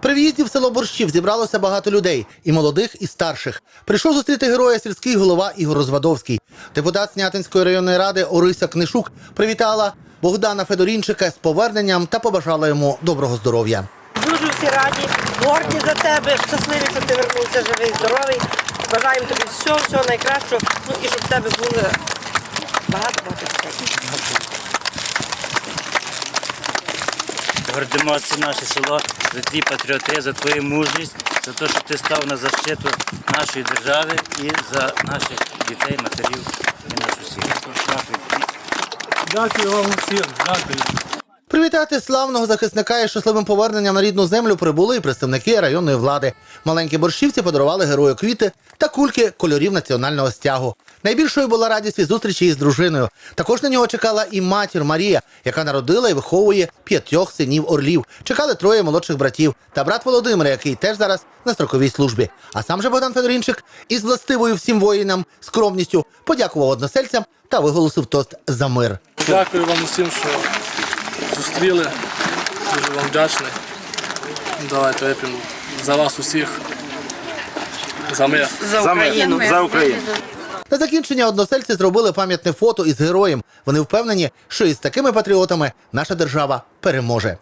При в'їзді в село Борщів зібралося багато людей, і молодих, і старших. Прийшов зустріти героя сільський голова Ігор Розвадовський. Депутат Снятинської районної ради Орися Книшук привітала Богдана Федорінчика з поверненням та побажала йому доброго здоров'я. Дуже всі раді, горді за тебе, щасливі, що ти вернувся живий, здоровий. Бажаємо тобі всього, всього найкращого, ну і щоб в тебе було багато багато дітей. Гордимося наше село за твій патріотизм, за твою мужність, за те, що ти став на защиту нашої держави і за наших дітей, матерів і нас усіх. Дякую. Дякую вам усім, дякую. Привітати славного захисника із щасливим поверненням на рідну землю прибули і представники районної влади. Маленькі борщівці подарували герою квіти та кульки кольорів національного стягу. Найбільшою була радість від зустрічі із дружиною. Також на нього чекала і матір Марія, яка народила і виховує п'ятьох синів орлів. Чекали троє молодших братів та брат Володимир, який теж зараз на строковій службі. А сам же Богдан Федорінчик із властивою всім воїнам скромністю подякував односельцям та виголосив тост за мир. Дякую вам усім, що зустріли. Дуже вам вдячний. Давайте вип'ємо за вас усіх. За мир. За Україну. За Україну. На закінчення односельці зробили пам'ятне фото із героєм. Вони впевнені, що із такими патріотами наша держава переможе.